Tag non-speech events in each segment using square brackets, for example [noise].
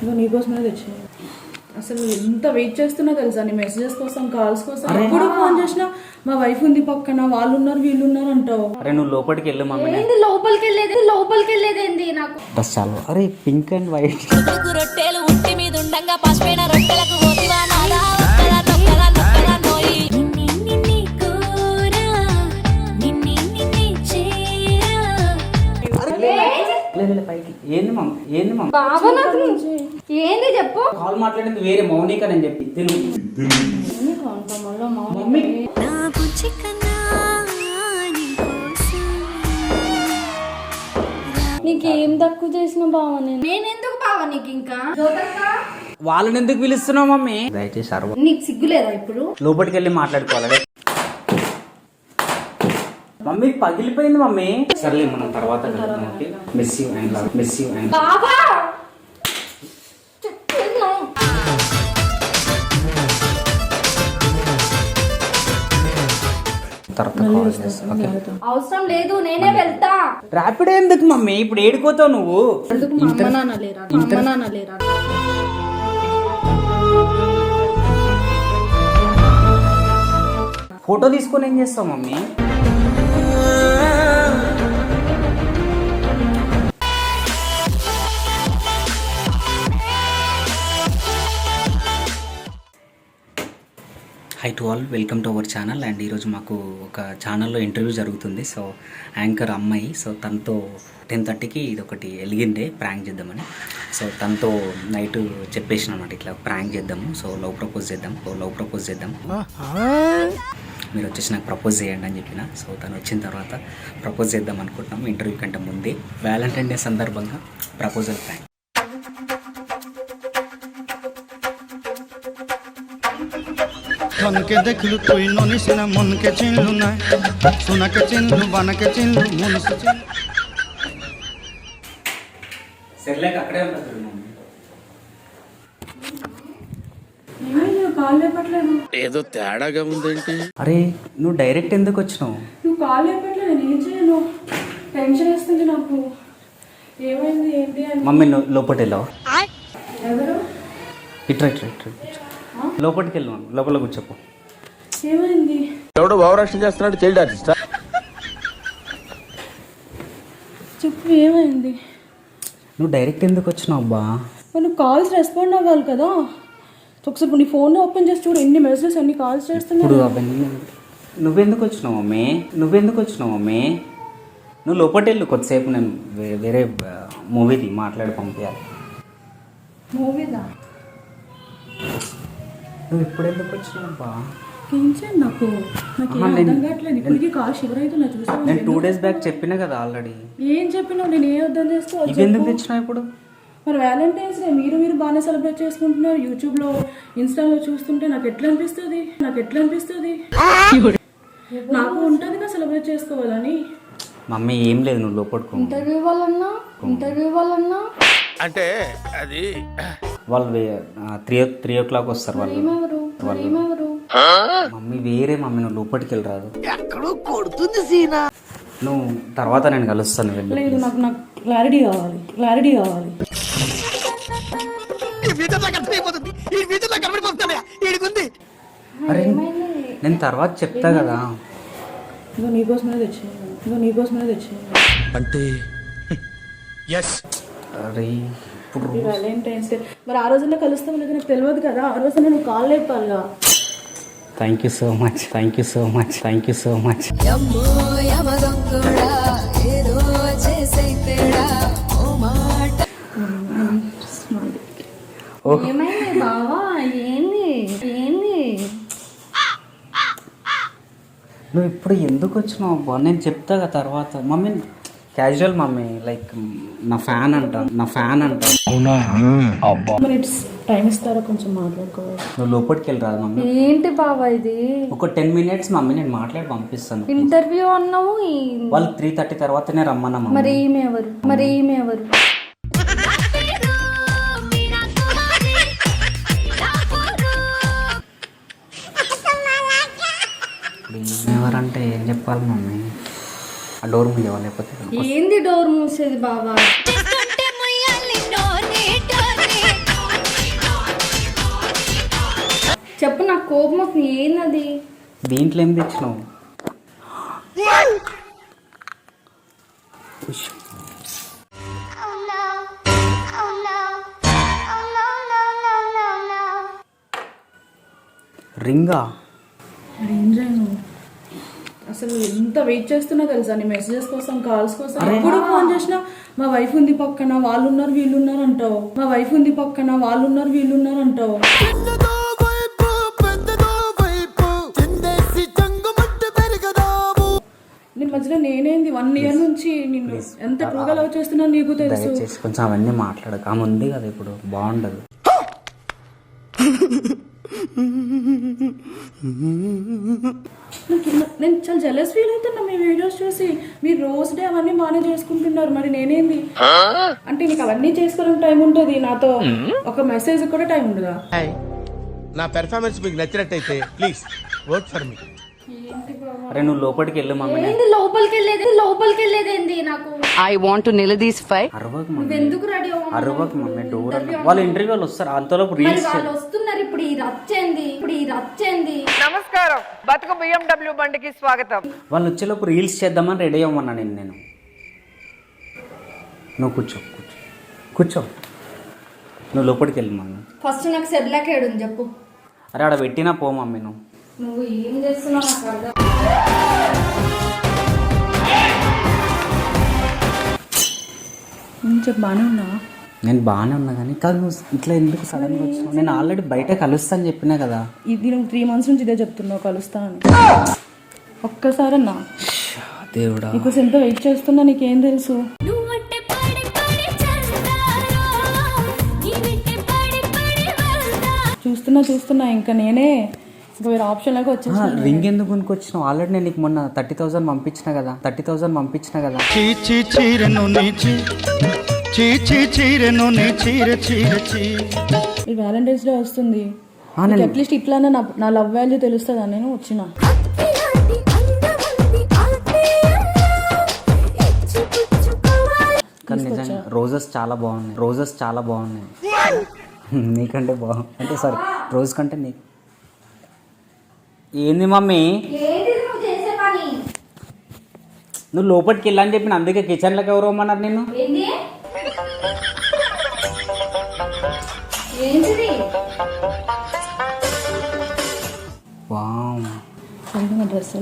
ఇదిగో నీకోసమే తెచ్చాను అసలు ఎంత వెయిట్ చేస్తున్నా తెలుసా? నీ మెసేజెస్ కోసం కాల్స్ కోసం. ఎప్పుడు ఫోన్ చేసినా మా వైఫ్ ఉంది పక్కన వాళ్ళు ఉన్నారు వీళ్ళు ఉన్నారు అంటావు. అరే నువ్వు లోపలికి వెళ్ళు మమ్మీ. ఏంది లోపలికి వెళ్ళేది? లోపలికి వెళ్ళేది ఏంది నాకు? బస్ చాలు. అరే పింక్ అండ్ వైట్ రొట్టెలు ఉట్టి మీద ఉండంగా పసిపోయిన రొట్టెలకు పోతివా నాదా? పైకి. ఏంది మమ్మీ? ఏంది మమ్మీ? బాబా నాకు ఏంది చెప్పు? కాల్ మాట్లాడింది వేరే మౌనిక నేను చెప్పి. తిను. మమ్మీ. నీకేం తక్కువ చేసిన బావ నేను? నేను ఎందుకు బావ నీకు ఇంకా వాళ్ళని ఎందుకు పిలుస్తున్నావు మమ్మీ? దయచేసి అరవ నీకు సిగ్గులేదా ఇప్పుడు? లోపలికి వెళ్ళి మాట్లాడుకోవాలి మమ్మీ పగిలిపోయింది మమ్మీ. సర్లే మనం తర్వాత కలుద్దాం okay? Miss you and love miss you and బాబా తర్వాత కాల్ చేస్తా. ఓకే అవసరం లేదు నేనే వెళ్తా. ర్యాపిడ్ ఎందుకు మమ్మీ? ఇప్పుడు ఏడుకోతావు నువ్వు. ఎందుకు మా అమ్మ నాన్న లేరా? మా అమ్మ నాన్న లేరా? ఫోటో తీసుకొని ఏం చేస్తావు mummy? Hi to all welcome to our channel and ఈరోజు మాకు ఒక ఛానల్లో ఇంటర్వ్యూ జరుగుతుంది. సో యాంకర్ అమ్మాయి. సో తనతో టెన్ థర్టీకి ఇది ఒకటి వెలిగిందే ప్రాంక్ చేద్దామని. సో తనతో నైట్ చెప్పేసిన అనమాట ఇట్లా ప్రాంక్ చేద్దాము. సో లవ్ ప్రపోజ్ చేద్దాం. సో లవ్ ప్రపోజ్ చేద్దాం. మీరు వచ్చేసి నాకు ప్రపోజ్ చేయండి అని చెప్పిన. సో తను వచ్చిన తర్వాత ప్రపోజ్ చేద్దాం అనుకుంటున్నాం ఇంటర్వ్యూ కంటే ముందే. వ్యాలంటైన్ డే సందర్భంగా ప్రపోజల్ ప్రాంక్ ধনকে দেখলু তুই ননিস না মনকে চিনলু না সোনাকে চিনলু বানাকে চিনলু মনসে চিনলু సెర్లేక అక్కడే ఉంటుంది మమ్మీ ఏమైంది కాల్ లేపట్లేదు ఏదో తేడాగా ఉందేంటి అరే నువ్వు డైరెక్ట్ ఎందుకు వచ్చినావు నువ్వు కాల్ లేపట్లేదు నేను ఏం చేయను టెన్షన్ వేస్తుంది నాకు ఏమైంది ఏంటి అని మమ్మీ నువ్వు లోపలికి వెళ్ళావు ఎవరు ఇట్రా ఇట్రా ఇట్రా కూర్చో. లోపలికి వెళ్ళు మమ్మీ. లోపల కూర్చోపో. ఏమైంది? ఎవడో భావరక్షణ చేస్తున్నాడు చైల్డ్ ఆర్టిస్ట్. చెప్పు ఏమైంది? నువ్వు డైరెక్ట్ ఎందుకు వచ్చినావు అబ్బా? నువ్వు కాల్స్ రెస్పాండ్ అవ్వాలి కదా. ఒకసారి నీ ఫోన్ ఓపెన్ చేసి చూడు ఎన్ని మెసేజెస్ ఎన్ని కాల్స్ ఇప్పుడు చేస్తున్నావు అవన్నీ నువ్వెందుకు వచ్చినావు మమ్మీ నువ్వెందుకు వచ్చినావు మమ్మీ నువ్వు లోపలికి వెళ్ళు కొద్దిసేపు నేను వే- వేరే మూవీది మాట్లాడి పంపించాలి మూవీదా? నువ్వు ఇప్పుడు ఎందుకు వచ్చినావు అబ్బా ఏం చేయండి నాకు నాకు ఏం ఆహా, నేను- టూ డేస్ బ్యాక్ చెప్పినా కదా ఆల్రెడీ ఏం చెప్పినావు? నేను ఏ అర్థం చేసుకో ఇవి ఎందుకు తెచ్చినావు ఇప్పుడు? మరి వ్యాలంటైన్స్ డే మీరు మీరు బాగానే సెలబ్రేట్ చేసుకుంటున్నారు. యూట్యూబ్లో ఇన్స్టాలో చూస్తుంటే నాకు ఎట్లా అనిపిస్తుంది? నాకు ఎట్లా అనిపిస్తుంది? నాకు ఉంటుంది కదా సెలబ్రేట్ చేసుకోవాలని. మమ్మీ ఏం లేదు నువ్వు లోపడుకో. ఇంటర్వ్యూ ఇవ్వాలన్నా ఇంటర్వ్యూ ఇవ్వాలన్నా అంటే అది వాళ్ళు త్రీ త్రీ ఓ క్లాక్ వస్తారు వాళ్ళు. ఏమెవరు మమ్మీ వేరే మమ్మీ నువ్వు లోపలికి వెళ్ళరాదు నువ్వు తర్వాత నేను కలుస్తాను వెళ్ళి లేదు నాకు నాకు క్లారిటీ కావాలి క్లారిటీ కావాలి. అరే నేను తర్వాత చెప్తా కదా. ఇగో నీకోసమే తెచ్చాను. ఇగో నీకోసమే తెచ్చాను. అంటే ఎస్ అరే ఇప్పుడు వ్యాలంటైన్స్ డే మరి ఆ రోజుల్లో కలుస్తాం లేదు నాకు తెలియదు కదా? ఆ రోజు నేను call లేపాలిగా. Thank you so much thank you so much thank you so much యమ్మో యమదొంగుడా ఏదో చేసే తేడా ఓ మాట. ఏమైంది బావా? ఏంది? ఏంది? నువ్వు ఇప్పుడు ఎందుకు వచ్చినావు? నేను చెప్తా కదా తర్వాత. మమ్మీ క్యాజువల్ మమ్మీ లైక్ నా ఫ్యాన్ అంట నా ఫ్యాన్ అంట. మినిట్స్ టైం ఇస్తారా కొంచెం మాట్లాడుకోవాలి? నువ్వు లోపలికి వెళ్ళరాదు మమ్మీ. ఏంటి బావా ఇది? ఒక టెన్ మినిట్స్ మమ్మీ నేను మాట్లాడి పంపిస్తాను. ఇంటర్వ్యూ అన్నావు ఈ- వాళ్ళు త్రీ థర్టీ తర్వాతనే రమ్మన్నా మమ్మీ. మరి ఈమె ఎవరు? మరి ఈమె ఎవరు? ఇప్పుడు ఈమె ఎవరంటే ఏం చెప్పాలి మమ్మీ? ఆ డోర్ మూయవా లేకపోతే ఏంది డోర్ మూసేది బాబా? చెప్పు నా కోపం వస్తుంది. ఏంది దీంట్లో ఏం తెచ్చినావు? రింగా? Ring ring? అసలు ఎంత వెయిట్ చేస్తున్నా తెలుసా? నీ మెసేజెస్ కోసం కాల్స్ కోసం. ఎప్పుడు ఫోన్ చేసినా మా వైఫ్ ఉంది పక్కన వాళ్ళు ఉన్నారు వీళ్ళు ఉన్నారు అంటావు. మా వైఫ్ ఉంది పక్కన వాళ్ళు ఉన్నారు వీళ్ళు ఉన్నారు అంటావు మధ్యలో నేనేంది? వన్ ఇయర్ నుంచి నిన్ను ఎంత ట్రూగా లవ్ చేస్తున్నా నీకు తెలుసు. దయచేసి కొంచెం అవన్నీ మాట్లాడక ఆమె ఉంది కదా ఇప్పుడు. బాగుండదు. [laughs] నేను చాలా జెలస్ ఫీల్ అవుతున్నా. మీ వీడియోస్ చూసి మీరు రోజు డే అవన్నీ బాగానే చేసుకుంటున్నారు. మరి నేనేంది? అంటే నీకు అవన్నీ చేసుకోవడానికి టైం ఉంటుంది. నాతో ఒక మెసేజ్ కూడా టైం ఉండదా? నా పెర్ఫార్మెన్స్ మీకు నచ్చినట్టయితే ప్లీజ్ వర్క్ ఫర్ మీ అరే నువ్వు లోపలికి వెళ్ళు మమ్మీ. ఏంది లోపలికి వెళ్ళేది? లోపలికి వెళ్ళేది ఏంది నాకు? I want to నిలదీసిఫై అరవకు మమ్మీ. ఎందుకు రెడీ అరవకు మమ్మీ డోర్ వాళ్ళు ఇంటర్వ్యూలు వస్తారు. అంతలోపు రీల్స్ వాళ్ళు వస్తున్నారు ఇప్పుడు ఈ రచ్చేంది ఇప్పుడు ఈ రచ్చేంది. నమస్కారం. బతుకు బిఎండబ్ల్యూ బండికి స్వాగతం. వాళ్ళు వచ్చేలోపు రీల్స్ చేద్దామని రెడీ అవ్వమన్నా నేను నేను. నువ్వు కూర్చో కూర్చో. కూర్చో. నువ్వు లోపలికి వెళ్ళి మమ్మీ. ఫస్ట్ నాకు ఏడుంది చెప్పు. అరే ఆడ పెట్టినా పో మమ్మీ నువ్వు. నువ్వు ఏం చేస్తున్నావు నాకు అర్థం చెప్పు బాగానే ఉన్నా? నేను బాగానే ఉన్నా కానీ కాదు నువ్వు ఇట్లా ఎందుకు సడన్గా వచ్చినావు? నేను ఆల్రెడీ బయట కలుస్తాను చెప్పినా కదా. ఇది నువ్వు త్రీ మంత్స్ నుంచి ఇదే చెప్తున్నావు కలుస్తానని ఒక్కసారన్నా? దేవుడా. నీకోసం ఎంత వెయిట్ చేస్తున్నా నీకేం తెలుసు? నువ్వంటే పడి పడి చస్తారా నీ వెంటే పడి పడి వెళ్తా. చూస్తున్నా చూస్తున్నా ఇంకా నేనే వేరే ఆప్షన్ లాగా వచ్చేసి రింగ్ ఎందుకు కొనుక్కొచ్చినావు? ఆల్రెడీ నేను నీకు మొన్న థర్టీ థౌసండ్ పంపించిన కదా. థర్టీ థౌసండ్ పంపించిన కదా. చీ చీ చీరెను నీ చీ. చీ చీ చీరెను నీ చీర చీర చీ. ఈ వ్యాలంటైన్స్ డే వస్తుంది. ఆ, నేను అట్లీస్ట్ ఇట్లానే నా నా లవ్ వాల్యూ తెలుస్తుందా? నేను వచ్చిన. అక్కిలాంటి అందమంది ఆత్మీయంగా ఇచ్చిపుచ్చుకోవాలి కానీ నిజంగా రోజెస్ చాలా బాగున్నాయి. రోజెస్ చాలా బాగున్నాయి. [laughs] నీకంటే బాగు అంటే సారీ రోజ్ కంటే నీ ఏంది మమ్మీ? నువ్వు చేసే పని? నువ్వు లోపలికి వెళ్ళని చెప్పిన అందుకే కిచెన్లోకి ఎవరు రమ్మన్నారు నేను డ్రెస్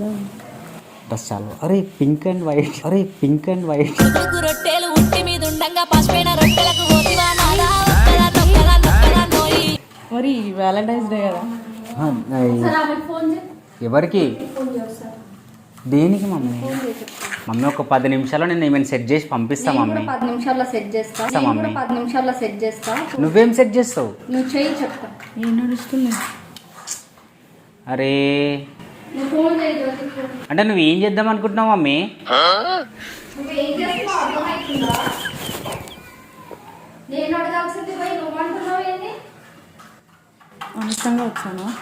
చాలా అరే పింక్ అండ్ వైట్. అరే పింక్ అండ్ వైట్. రొట్టెలు ఉట్టి మీద ఉండంగా పసిపోయిన రొట్టెలకు మరి వ్యాలంటైన్స్ డే కదా. సరే ఆమెకు ఫోన్ చేయి ఎవరికి? దేనికి మమ్మీ? మమ్మీ ఒక పది నిమిషాల్లో నేను ఏమైనా సెట్ చేసి పంపిస్తా మమ్మీ. పది నిమిషాల్లో సెట్ చేస్తా. చేస్తా, నేను కూడా మమ్మీ. పది నిమిషాల్లో సెట్ చేస్తా. నువ్వేం సెట్ చేస్తావు? నువ్వు చెయ్యి చెప్తా. అరే. చేయి. అంటే నువ్వు ఏం చేద్దాం అనుకుంటున్నావు మమ్మీ? నేను అడగాల్సింది వచ్చానా?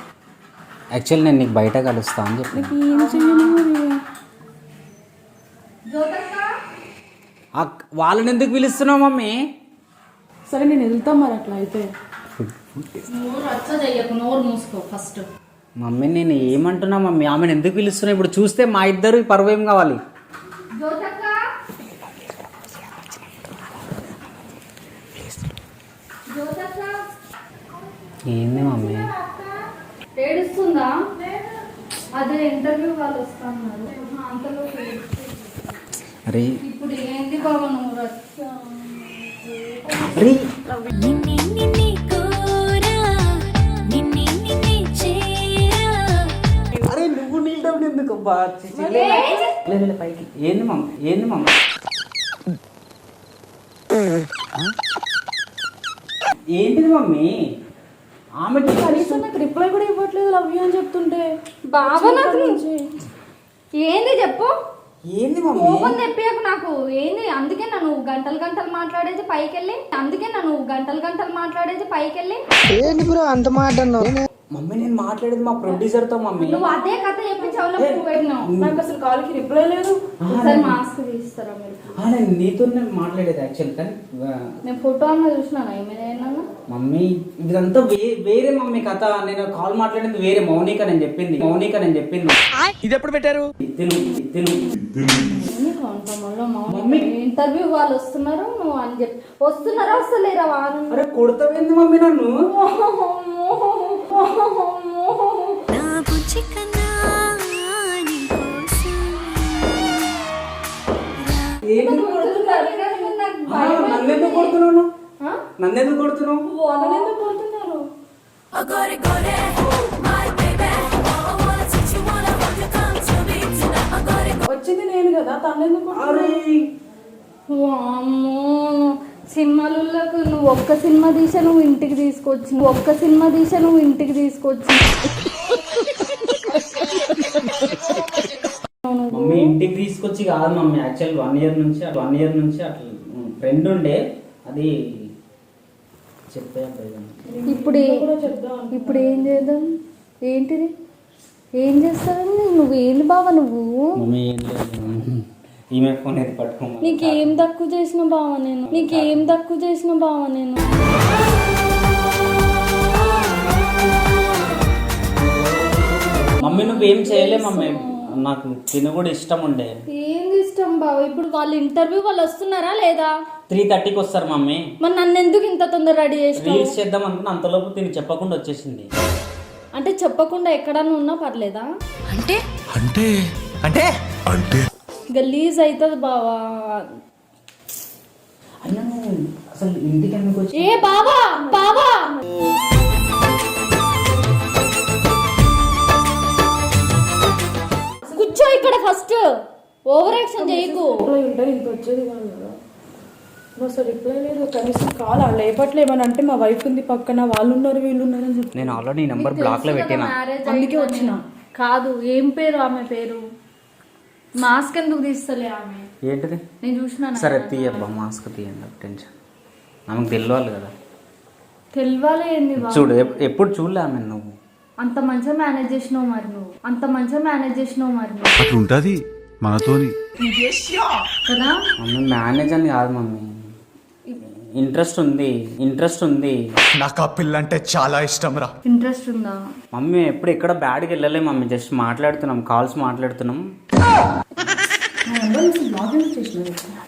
యాక్చువల్లీ నేను నీకు బయట కలుస్తా అని చెప్పి వాళ్ళని ఎందుకు పిలుస్తున్నావు మమ్మీ? సరే నేను వెళ్తా మరి అట్లా అయితే. ఫస్ట్. మమ్మీ నేను ఏమంటున్నా మమ్మీ? ఆమెను ఎందుకు పిలుస్తున్నా ఇప్పుడు చూస్తే మా ఇద్దరు పరువు కావాలి? ఏంది మమ్మీ? ఏడుస్తుందా? అదే ఇంటర్వ్యూ వాళ్ళు వస్తున్నారు. అంతలో అరే. ఇప్పుడు ఏంటి బాబా నువ్వు అరే. నువ్వు ఎందుకు పైకి. ఏంది మమ్మీ ఏంది మమ్మీ ఏంటిది మమ్మీ? ఆమె కనీసం నాకు రిప్లై కూడా ఇవ్వట్లేదు లవ్ యూ అని చెప్తుంటే. బాబా నాకు ఏంది చెప్పు? ఏంది కోపం తెప్పియకు నాకు. ఏంది? అందుకే నన్ను గంటలు గంటలు మాట్లాడేది పైకెళ్ళి? అందుకే నన్ను గంటలు గంటలు మాట్లాడేది పైకెళ్ళి? మమ్మీ నేను మాట్లాడేది మా ప్రొడ్యూసర్తో మమ్మీ. నువ్వు అదే కథ చెప్పి చెవులో పువ్వు పెట్టినావు. నాకు అసలు కాల్కి రిప్లై లేదు. ఒకసారి మాస్క్ తీస్తారా మీరు? నేను నీతోనే మాట్లాడేది యాక్చువల్ కానీ నేను ఫోటో అన్న చూసినాను? ఏమైనా మమ్మీ ఇదంతా వేరే మమ్మీ కథ. నేను కాల్ మాట్లాడింది వేరే మౌనిక నేను చెప్పింది. మౌనిక నేను చెప్పింది. ఇది ఎప్పుడు పెట్టారు? తిను తిను. మమ్మీ. ఇంటర్వ్యూ వాళ్ళు వస్తున్నారు నువ్వు అని చెప్పి వస్తున్నారా వస్తలేరా వారు అరే కొడతావేంది మమ్మీ నన్ను? నన్నెందుకు కొడుతున్నావు నన్నెందుకు కొడుతున్నావు Oh. Oh. Oh, వచ్చింది నేను కదా వామ్మో సినిమాలకు నువ్వు ఒక్క సినిమా తీసా నువ్వు ఇంటికి తీసుకొచ్చి నువ్వు ఒక్క సినిమా తీసా నువ్వు ఇంటికి తీసుకొచ్చి. మమ్మీ ఇంటికి తీసుకొచ్చి కాదు మమ్మీ. యాక్చువల్ వన్ ఇయర్ నుంచి వన్ ఇయర్ నుంచి అట్లా ఫ్రెండ్ ఉండే. అది చెప్పే ఇప్పుడు ఇప్పుడు ఏం చేద్దాం? ఏంటిది? ఏం చేస్తావని నువ్వు ఏంది బావ నువ్వు? మమ్మీ ఏం లేదు. ఈమె ఫోన్ అయితే పట్టుకోమని నీకేం తక్కువ చేసిన బావ నేను. నీకేం తక్కువ చేసిన బావ నేను. మమ్మీ నువ్వేం చేయలే మమ్మీ. నాకు తిన కూడా ఇష్టం ఉండే. ఏంది ఇష్టం బావ? ఇప్పుడు వాళ్ళు ఇంటర్వ్యూ వాళ్ళు వస్తున్నారా లేదా? త్రీ థర్టీకి వస్తారు మమ్మీ. మరి నన్ను ఎందుకు ఇంత తొందర రెడీ చేసినావు? రీల్స్ చేద్దాం అనుకున్న అంతలోపు తిని చెప్పకుండా వచ్చేసింది. అంటే చెప్పకుండా ఎక్కడన్నా ఉన్నా పర్లేదా? అంటే? అంటే? అంటే? గలీజ్ అవుతుంది బావా. అయినా నువ్వు అసలు ఇంటికి ఎందుకు వచ్చి ఏ బావా బావా. కూర్చో ఇక్కడ ఫస్ట్. ఓవర్ యాక్షన్ చేయకు. ఇంత వచ్చేది కాదు అసలు రిప్లై లేదు కనీసం కాల్ ఆ లేపట్లేమని అంటే మా వైఫ్ ఉంది పక్కన వాళ్ళు ఉన్నారు వీళ్ళు ఉన్నారు అని చెప్పి నేను ఆల్రెడీ నంబర్ బ్లాక్లో పెట్టినా. మ్యారేజ్ అందుకే వచ్చిన. కాదు ఏం పేరు ఆమె పేరు? మాస్క్ ఎందుకు తీస్తలే ఆమె? ఏంటిది? నేను చూసినాను సరే తీయబ్బా మాస్క్ తీయండి టెన్షన్ ఆమెకు తెలియాలి కదా. తెలియాలి ఏంది చూడు ఎప్- ఎప్పుడు చూడలే ఆమె నువ్వు. అంత మంచిగా మేనేజ్ చేసినావు మరి నువ్వు. అంత మంచిగా మేనేజ్ చేసినావు మరి నువ్వు. అట్లుంటది మనతోని. కదా? మమ్మీ మేనేజ్ అని కాదు మమ్మీ. ఇంట్రెస్ట్ ఉంది ఇంట్రెస్ట్ ఉంది. నాకు ఆ పిల్ల అంటే చాలా ఇష్టం రా ఇంట్రెస్ట్ ఉందా? మమ్మీ ఎప్పుడు ఎక్కడ బ్యాడ్కి వెళ్ళలే మమ్మీ జస్ట్ మాట్లాడుతున్నాం కాల్స్ మాట్లాడుతున్నాం.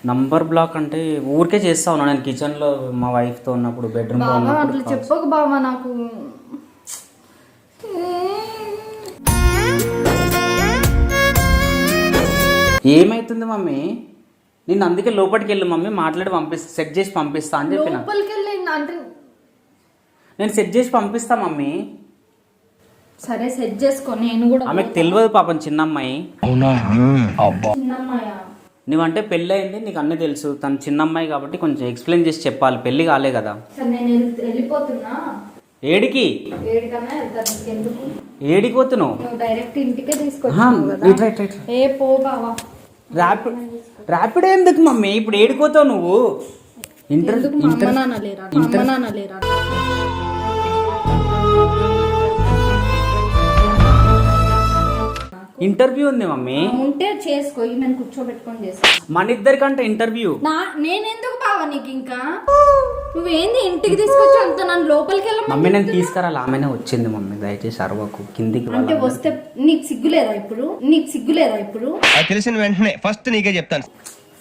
నంబర్ బ్లాక్ అంటే ఊరికే చేస్తా ఉన్నా నేను కిచెన్లో మా వైఫ్తో ఉన్నప్పుడు బెడ్రూమ్లో ఉన్నప్పుడు. చెప్పకు బావా నాకు. ఏమైతుంది మమ్మీ? నిన్ను అందుకే లోపలికి వెళ్ళు మమ్మీ మాట్లాడి పంపిస్తా సెట్ చేసి పంపిస్తా అని చెప్పిన. నేను సెట్ చేసి పంపిస్తా మమ్మీ. సరే సెట్ చేసుకో. నేను కూడా ఆమెకు తెలియదు పాపం చిన్నమ్మాయి. చిన్నమ్మాయ? నువ్వంటే పెళ్ళి అయింది నీకు అన్నీ తెలుసు. తను చిన్నమ్మాయి కాబట్టి కొంచెం ఎక్స్ప్లెయిన్ చేసి చెప్పాలి. పెళ్ళి కాలే కదా. సరే నేను వెళ్- వెళ్ళిపోతున్నా. ఏడికి? ఏడికన్నా వెళ్తాను. నీకెందుకు ఏడికి పోతున్నావు నువ్వు డైరెక్ట్ ఇంటికే ఆహా, తీసుకొచ్చావు కదా. రైట్ రైట్ రైట్ ఏ పో బావా. ర్యాపిడ్ ర్యాపిడ్ ఎందుకు మమ్మీ? ఇప్పుడు ఏడిపోతావు నువ్వు? ఇంటర్ ఎందుకు మా అమ్మ ఇంటర్ నాన్న లేరా? మా అమ్మ నాన్న లేరా? ఇంటర్వ్యూ ఉంది మమ్మీ. ఉంటే చేసుకో ఈమెను కూర్చోబెట్టుకొని చేసుకో మన ఇద్దరికంటే ఇంటర్వ్యూ. నా నేనెందుకు బావా నీకు ఇంకా? నువ్వేంది ఇంటికి తీసుకొచ్చి అంత నన్ను లోపలికి వెళ్ళమని మమ్మీ నేను తీసుకురాలి ఆమెనే వచ్చింది మమ్మీ దయచేసి అరవకు కిందికి అంటే వాళ్ళ వస్తే నీకు సిగ్గులేదా ఇప్పుడు? నీకు సిగ్గులేదా ఇప్పుడు? అది తెలిసిన వెంటనే ఫస్ట్ నీకే చెప్తాను.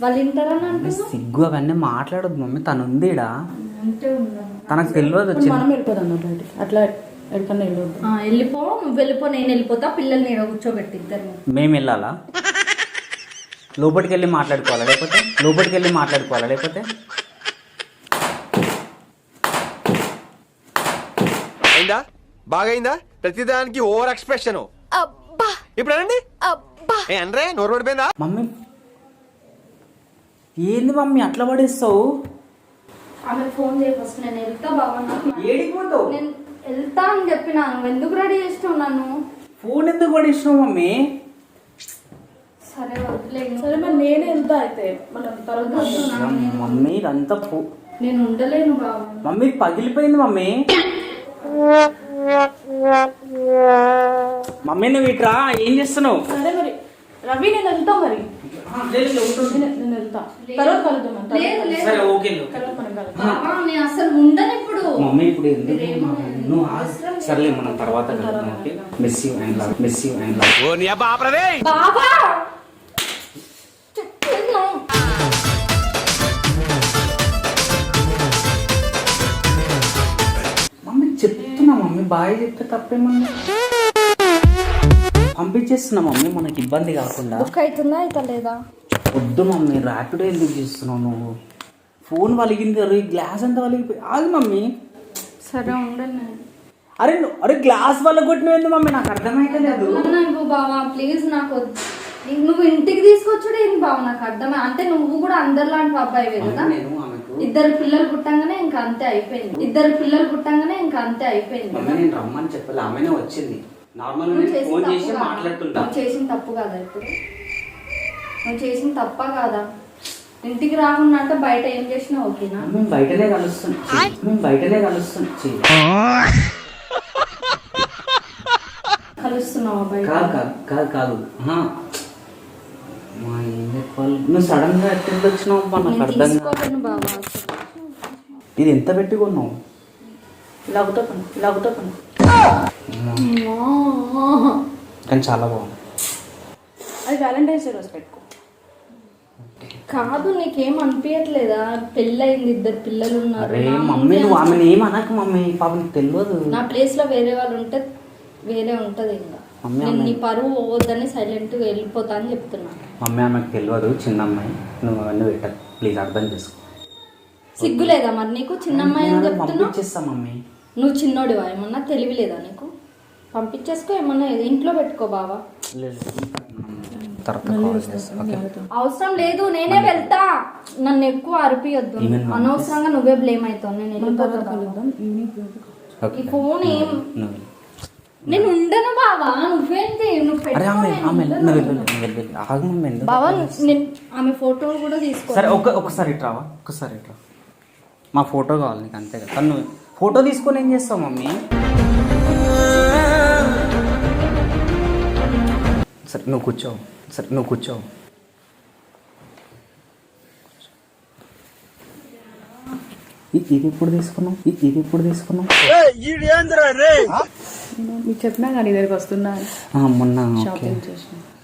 వాళ్ళు వింటారని అంటున్నావు? సిగ్గు అవన్నీ మాట్లాడొద్దు మమ్మీ తను ఉందిడా ఉంటే ఉండాలి తనకు తెలియదు వచ్చింది. మనం వెళ్ళిపోదాం బయటికి. అట్లా ఎక్కడికన్నా వెళ్ళొద్దు. ఆ, వెళ్ళిపో నువ్వు వెళ్ళిపో నేను వెళ్ళిపోతా పిల్లల్ని ఈడ కూర్చోబెట్టి ఇద్దరు మేము వెళ్ళాలా? లోపలికి వెళ్ళి మాట్లాడుకోవాలా? లేకపోతే లోపలికి వెళ్ళి మాట్లాడుకోవాలా? లేకపోతే? అయిందా? బాగైందా? ప్రతిదానికి ఓవర్ ఎక్స్ప్రెషన్. అబ్బా! ఇప్పుడు అనండి? అబ్బా! ఏ అనరే నోరు పడిపోయిందా? మమ్మీ ఏంది మమ్మీ అట్లా పడేస్తావు? ఆమె ఫోన్ చేయ ఫస్ట్ నేను వెళ్తా బావా నాకు ఏడిపోతావు నేను వెళ్తా అని చెప్పినా నువ్వు ఎందుకు రెడీ చేసినావు నన్ను? ఫోన్ ఎందుకు పడేసినావు మమ్మీ? సరే వదిలే సరే మరి నేనే వెళ్తా అయితే. మనం తర్వాత. మమ్మీ ఇదంతా నేను ఉండలేను బావా మమ్మీ పగిలిపోయింది మమ్మీ. మమ్మీ నువ్వు ఇట్రా ఏం చేస్తున్నావు? సరే మరి. రవి నేను వెళ్తా మరి. నేను నేను వెళ్తా. తర్వాత కలుద్దాం మనం. తర్వాత సరే ఓకే తర్వాత మనం కలుద్దాం. నేను అసలు ఉండను ఇప్పుడు. మమ్మీ ఇప్పుడు ఎందుకు. సర్లే మనం తర్వాత కలుద్దాం okay? Miss you and love miss you and love ఓ నీ అబ్బా ఆపరదే! బాబా! చెప్తున్నా. మమ్మీ చెప్తున్నా మమ్మీ బాయ్ చెప్తే తప్పేమన్నా పంపించేస్తున్నా మమ్మీ మనకి ఇబ్బంది కాకుండా. బుక్ అవుతుందా అయితే లేదా? వద్దు మమ్మీ ర్యాపిడో ఎందుకు చేస్తున్నావు నువ్వు? ఫోన్ వలిగింది గ్లాస్ అంతా వలిగిపోయి ఆగు మమ్మీ. సరే ఉండండి. అరే నువ్వు అరే గ్లాస్ వల్ల కొట్టినది మమ్మీ? నాకు అర్థమైతే లేదు నాకు బావా ప్లీజ్ నాకు నువ్వు ఇంటికి తీసుకొచ్చుడు ఏంటి బావ? నాకు అర్థమే అంటే నువ్వు కూడా అందరిలాంటి అబ్బాయివే కదా? ఇద్దరు పిల్లలు పుట్టంగానే ఇంకా అంతే అయిపోయింది. ఇద్దరు పిల్లలు పుట్టంగానే ఇంకా అంతే అయిపోయింది. నేను రమ్మని చెప్పాలి. ఆమెనే వచ్చింది. నార్మల్ ఫోన్ చేసి తప్పు కాదా? మాట్లాడుతుంటా. చేసిన తప్పు కాదా ఇప్పుడు? నువ్వు చేసిన తప్ప కాదా? ఇంటికి రాకుండా అంటే బయట ఏం చేసినా ఓకేనా? మేము బయటనే కలుస్తాం. మేము బయటనే కలుస్తాం. ఛీ. కలుస్తున్నావా బయట? కాదు కాదు కాదు కాదు. ఆహా. మా ఏం చెప్పాలి? నువ్వు సడన్గా ఎక్కడికి వచ్చినావు అబ్బా, నాకు నేను అర్థం కాదు. తీసుకోలేను బాబా. ఇది ఎంత పెట్టి కొన్నావు లాగుతా పని లాగుతా పని కానీ చాలా బాగుంది. అది వ్యాలంటైన్స్ డే రోజు పెట్టుకో. కాదు నీకేం అనిపించట్లేదా పెళ్ళయింది ఇద్దరు పిల్లలు ఉన్నారు అరే మమ్మీ నువ్వు ఆమెను ఏం అనకు మమ్మీ పాప తెలియదు. నా ప్లేస్లో వేరే వాళ్ళు ఉంటే వేరే ఉంటది ఇంకా. మమ్మీ, నేను. నీ పరువు పోవద్దని సైలెంట్గా వెళ్ళిపోతా అని చెప్తున్నా. మమ్మీ ఆమెకు తెలియదు చిన్న అమ్మాయి నువ్వు అవన్నీ పెట్టకు ప్లీజ్ అర్థం చేసుకో. సిగ్గు లేదా మరి నీకు? చిన్న అమ్మాయి అని నేను చెప్తున్నావు పంపించేస్తా మమ్మీ. నువ్వు చిన్నోడివా? ఏమన్నా తెలివి లేదా నీకు? పంపించేసుకో ఏమన్నా ఇంట్లో పెట్టుకో బావా. లేదు. తర్వాత కాల్ చేస్తా. ఓకే. అవసరం లేదు నేనే వెళ్తా. నన్ను ఎక్కువ అరిపియొద్దు. అనవసరంగా నువ్వే బ్లేమ్ అవుతావు. నేను వెళ్ళిపోతా ఓకే. ఈ ఫోన్ ఏం నువ్వు నేను ఉండను బావా. నువ్వేంటి? నువ్వు అరే పెట్టుకో, ఆమె నేను ఆమె ఉండను. నువ్వు వెళ్ళు, నువ్వు వెళ్ళు, వెళ్ళు. ఆగు మమ్మీ ఎందుకు? బావా నేను ఆమె ఫోటో కూడా తీసుకో. సరే ఒక్క ఒక్కసారి ఇట్రావా ఒక్కసారి ఇట్రా మా ఫోటో కావాలి నీకు అంతే కదా. నువ్వు ఫోటో తీసుకొని ఏం చేస్తావు మమ్మీ? సరే నువ్వు కూర్చో. సరే నువ్వు కూర్చో. ఇ- ఇది ఎప్పుడు తీసుకున్నావు? ఇది ఎప్పుడు తీసుకున్నావు? మీకు చెప్పినా కానీ దగ్గరికి వస్తున్నా. మొన్న ఓకే.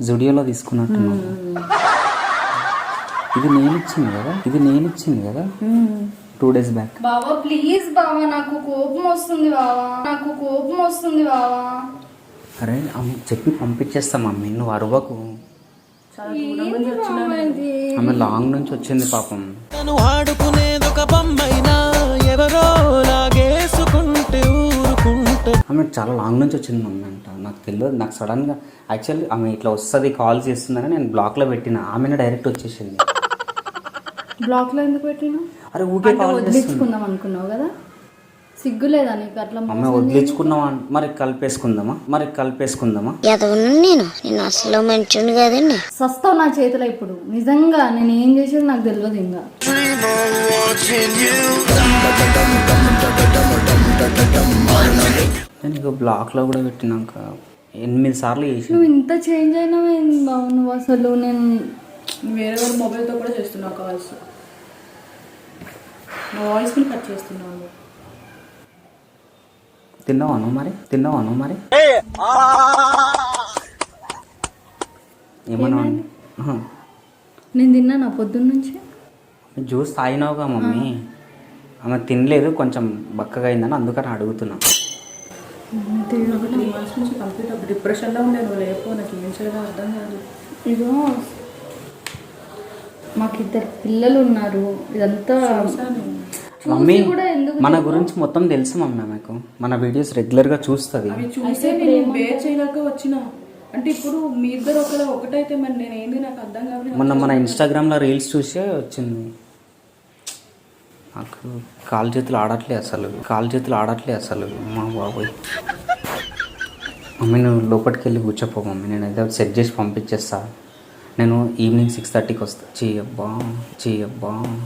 జుడియోలో తీసుకున్నట్టున్నావు. ఇది నేను ఇచ్చింది కదా? ఇది నేను ఇచ్చింది కదా? టూ డేస్ బ్యాక్ బావా ప్లీజ్ బావా నాకు కోపం వస్తుంది బావా. నాకు కోపం వస్తుంది బావా. అరే ఆమె చెప్పి పంపించేస్తా మమ్మీ. నువ్వు అరవకు. చాలా దూరం నుంచి వచ్చినా నేను. ఆమె లాంగ్ నుంచి వచ్చింది పాపం. తను ఆడుకునేదొక బొమ్మైనా ఎవరో లాగేసుకుంటే ఊరుకుంటే. ఆమె చాలా లాంగ్ నుంచి వచ్చింది మమ్మీ అంట. నాకు తెలియదు నాకు సడన్గా యాక్చువల్లీ ఆమె ఇట్లా వస్తుంది కాల్ చేస్తుందని నేను బ్లాక్లో పెట్టిన. ఆమెనే డైరెక్ట్ వచ్చేసింది. బ్లాక్లో ఎందుకు పెట్టినా అరే ఊకే కాల్ అనుకున్నావు కదా? సిగ్గు లేదా నీకు? అట్లా ఆమె వదిలించుకున్నావా మరి కలిపేసుకుందామా? మరి కలిపేసుకుందామా? ఎదవను నేను. నేను అసలు మంచిని కదండి. సస్తావు నా చేతిలో ఇప్పుడు. నిజంగా నేను ఏం చేసేది నాకు తెలియదు ఇంకా. నేను ఇక బ్లాక్లో కూడా పెట్టినాక ఎనిమిది సార్లు చేసి నువ్వు ఇంత చేంజ్ అయినావు ఏంది బావ నువ్వు అసలు నేను వేరే వాడి మొబైల్తో కూడా చేస్తున్నావు కాల్స్ నా వాయిస్ని కట్ చేస్తున్నావు తిన్నావాను మరి? తిన్నావాను మరి? ఏమన్నా. నేను తిన్నా నా పొద్దున్న నుంచి? జ్యూస్ తాగినావుగా మమ్మీ. ఆమె తినలేదు కొంచెం బక్కగా అయిందని అందుకని అడుగుతున్నా. డిప్రెషన్లో ఉండే నువ్వు లేపో నాకు ఏం చేయాలో అర్థం కాదు. ఇగో మాకు ఇద్దరు పిల్లలు ఉన్నారు. ఇదంతా మమ్మీ కూడా మన గురించి మొత్తం తెలుసు మమ్మీ ఆమెకు మన వీడియోస్ రెగ్యులర్గా చూస్తుంది. అవి చూసే నేను బేర్ చేయలేక వచ్చిన. అంటే ఇప్పుడు మీ ఇద్దరు ఒకలా ఒకటైతే మరి నేను ఏంది నాకు అర్థం కాదు మొన్న మన ఇన్స్టాగ్రామ్లో రీల్స్ చూసే వచ్చింది. నాకు కాలు చేతులు ఆడట్లే అసలు. కాలు చేతులు ఆడట్లే అసలు. మా బాబోయ్. మమ్మీ నువ్వు లోపలికి వెళ్ళి కూర్చోపో మమ్మీ. నేను ఏదో సెట్ చేసి పంపించేస్తా. నేను ఈవినింగ్ సిక్స్ థర్టీకి వస్తా. చెయ్యబ్బా చెయ్యబ్బా.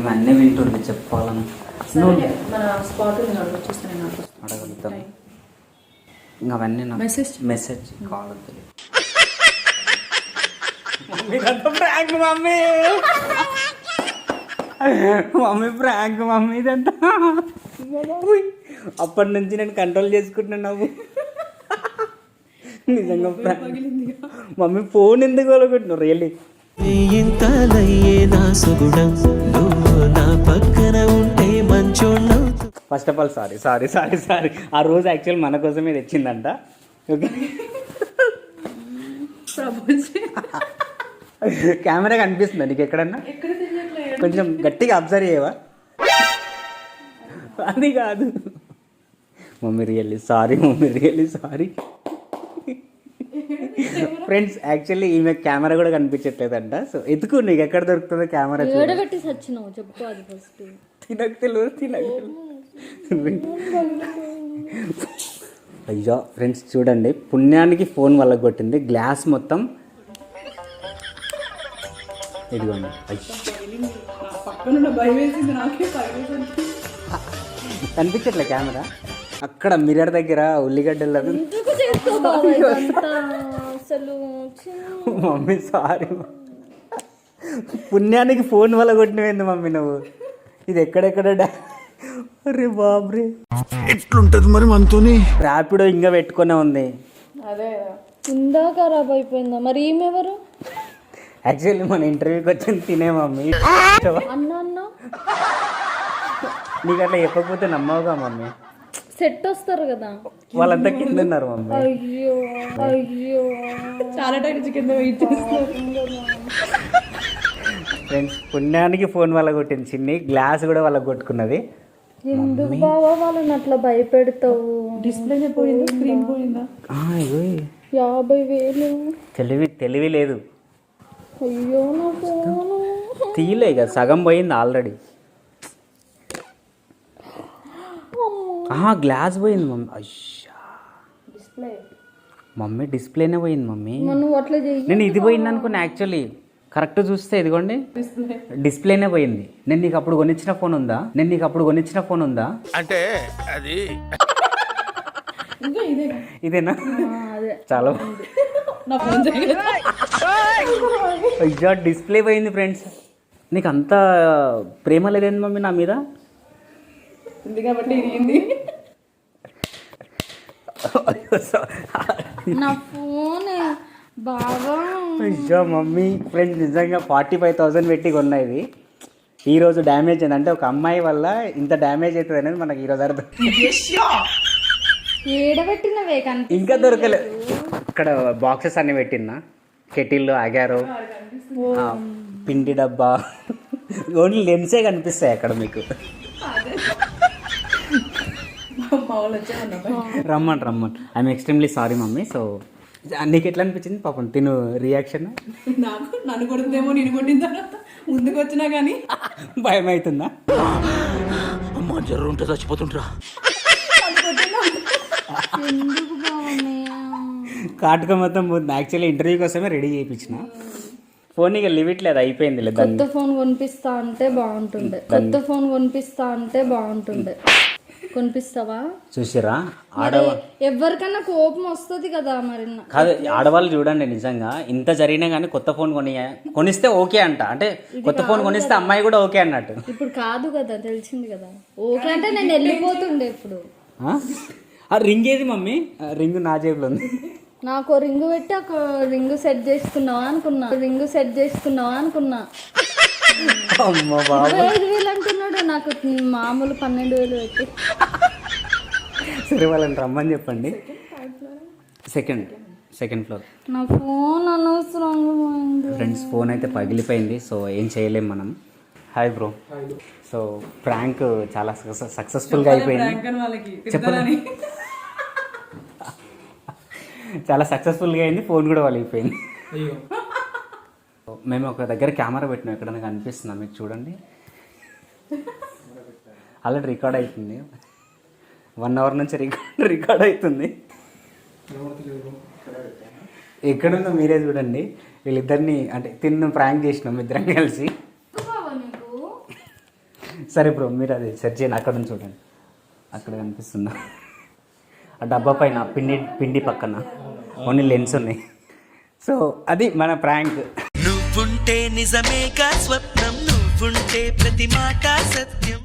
ఇవన్నీ వింటుంది చెప్పాలను అడగలుగుతాం ఇంకా అవన్నీ. మెసేజ్ కాల్ వద్దులే. Mummy prank mummy. Mummy prank mummy ఇదంతా. అప్పటి నుంచి నేను కంట్రోల్ చేసుకుంటున్నాను నవ్వు. నిజంగా. మమ్మీ ఫోన్ ఎందుకు కొనుక్కుంటున్నావు రియల్లీ నా సుగుణం. నువ్వు నా పక్కన ఉంటే మంచోళ్ళవు. First of all sorry sorry sorry sorry ఆ రోజు యాక్చువల్ మన కోసమే తెచ్చిందంట. ఓకే కెమెరా కనిపిస్తుందా నీకు ఎక్కడన్నా? కొంచెం గట్టిగా అబ్జర్వ్ చేయవా? అది కాదు. Mummy really sorry mummy really sorry friends actually ఈమె కెమెరా కూడా కనిపించట్లేదంట. సో ఎతుకు నీకు ఎక్కడ దొరుకుతుందో కెమెరా చూడు. ఏడబెట్టి సచ్చినావు చెప్పు అది ఫస్ట్ తినకు తెలియదు తినకు అయ్యో ఫ్రెండ్స్ చూడండి. పుణ్యానికి ఫోన్ వల్ల కొట్టింది గ్లాస్ మొత్తం. ఇదిగోండి. కనిపించట్లే కెమెరా అక్కడ మిర్రర్ దగ్గర ఉల్లిగడ్డలు అసలు. మమ్మీ సారీ పుణ్యానికి ఫోన్ వల్ల కొట్టినవేంది మమ్మీ నువ్వు? ఇది ఎక్కడెక్కడ అరే బాబ్రే. ఎట్లుంటది మరి మనతోని? ర్యాపిడో ఇంకా పెట్టుకునే ఉంది. అదే ఇందా ఖరాబ్ అయిపోయిందా? మరి ఈమెవరు? యాక్చువల్లీ మన ఇంటర్వ్యూకి వచ్చింది తినే మమ్మీ. అన్న అన్న. నీకు అట్లా చెప్పకపోతే నమ్మవుగా మమ్మీ? సెట్ వస్తారు కదా. వాళ్ళంతా కింద ఉన్నారు మమ్మీ. అయ్యో అయ్యో. చాలా టైం నుంచి కింద వెయిట్ చేస్తున్నారు. ఫ్రెండ్స్ పుణ్యానికి ఫోన్ వల్ల కొట్టింది చిన్ని గ్లాస్ కూడా వాళ్ళకి కొట్టుకున్నది. ఎందుకు బావా వాళ్ళని అట్లా భయపెడతావు? డిస్ప్లేనే పోయిందా? స్క్రీన్ పోయిందా? యాభై వేలు. తెలివి తెలివి లేదు. అయ్యో నా ఫోను. తీయలే ఇక. సగం పోయింది ఆల్రెడీ. గ్లాస్ పోయింది మమ్మీ. అయ్యా. మమ్మీ డిస్ప్లేనే పోయింది మమ్మీ. నేను ఇది పోయింది అనుకున్నా యాక్చువల్లీ కరెక్ట్ చూస్తే ఇదిగోండి. డిస్ప్లేనే పోయింది. నేను నీకు అప్పుడు కొనిచ్చిన ఫోన్ ఉందా? నేను నీకు అప్పుడు కొనిచ్చిన ఫోన్ ఉందా? అంటే అది ఇదేనా? అదే. చాలా నా ఫోన్ చేయలేదు. అయ్యా డిస్ప్లే పోయింది ఫ్రెండ్స్ నీకు అంత ప్రేమ లేదేంది మమ్మీ నా మీద? ఉంది కాబట్టి ఇరిగింది. నా ఫోన్ బాగా అయ్యో మమ్మీ. ఫ్రెండ్స్ నిజంగా ఫార్టీ ఫైవ్ థౌసండ్ పెట్టి కొన్నా ఇది ఈ రోజు డ్యామేజ్ అయింది. అంటే ఒక అమ్మాయి వల్ల ఇంత డ్యామేజ్ అవుతుంది అనేది మనకి ఈరోజు అర్థం. ఏడబెట్టినవే ఇంకా దొరకలేదు ఇక్కడ బాక్సెస్ అన్ని పెట్టినా కెటిల్లో ఆగారు. పిండి డబ్బా. ఓన్లీ లెన్సే కనిపిస్తాయి అక్కడ మీకు మా వాళ్ళు వచ్చామన్నా రమ్మన్ రమ్మన్. I'm extremely sorry mummy. So నీకు ఎట్లా అనిపించింది? పాపం తిను రియాక్షన్ నాకు నన్ను కొడుతుందేమో నేను కొట్టిన తర్వాత ముందుకు వచ్చినా కానీ భయం అవుతుందా అమ్మా జర్రు ఉంటే చచ్చిపోతుంటరా కాటుక మొత్తం యాక్చువల్లీ ఇంటర్వ్యూ కోసమే రెడీ చేయించిన. ఫోన్ ఇక లిమిట్ లేదు అయిపోయింది లేదు కొత్త ఫోన్ కొనిపిస్తా అంటే బాగుంటుండే. కొత్త ఫోన్ కొనిపిస్తా అంటే బాగుంటుండే. కొనిపిస్తావా? చూసిరా ఆడవా ఎవరికైనా కోపం వస్తుంది కదా మరి కాదు ఆడవాళ్ళు చూడండి నిజంగా ఇంత జరిగినా కానీ కొత్త ఫోన్ కొని కొనిస్తే ఓకే అంట. అంటే కొత్త ఫోన్ కొనిస్తే అమ్మాయి కూడా ఓకే అన్నట్టు. ఇప్పుడు కాదు కదా తెలిసింది కదా. ఓకే అంటే నేను వెళ్ళిపోతుండే ఇప్పుడు. ఆ? రింగ్ ఏది మమ్మీ? రింగ్ నా జేబులో ఉంది. నాకు రింగు పెట్టి ఒక రింగు సెట్ చేసుకున్నావా అనుకున్నా. రింగు సెట్ చేసుకున్నావా అనుకున్నా. అమ్మ బాబు ఇరవై ఐదు వేలు అంటున్నాడు. నాకు మామూలు పన్నెండు వేలు పెట్టి. సరే వాళ్ళని రమ్మని చెప్పండి. సెకండ్ సెకండ్ ఫ్లోర్ నా ఫోన్ అనవసరంగా పోయింది. ఫ్రెండ్స్ ఫోన్ అయితే పగిలిపోయింది. సో ఏం చేయలేం మనం. హాయ్ బ్రో సో ప్రాంక్ చాలా సక్సెస్ఫుల్గా అయిపోయింది. చెప్పండి. [laughs] చాలా సక్సెస్ఫుల్గా అయింది. ఫోన్ కూడా పగిలిపోయింది. మేము ఒక దగ్గర కెమెరా పెట్టినాం ఎక్కడైనా కనిపిస్తుందా మీకు చూడండి. ఆల్రెడీ రికార్డ్ అవుతుంది వన్ అవర్ నుంచి రికార్డ్ రికార్డ్ అవుతుంది. ఎక్కడుందో మీరే చూడండి. వీళ్ళిద్దరిని అంటే తిన్న ప్రాంక్ చేసినాం ఇద్దరం కలిసి. సరే బ్రో మీరు అది సెర్చ్ చేయండి అక్కడ నుంచి చూడండి. అక్కడ కనిపిస్తుందా ఆ డబ్బా పైన పిండి పిండి పక్కన. ఓన్లీ లెన్స్ ఉన్నాయి. సో అది మన ప్రాంక్ నువ్వుంటే నిజమేగా స్వప్నం నువ్వుంటే ప్రతి మాట సత్యం.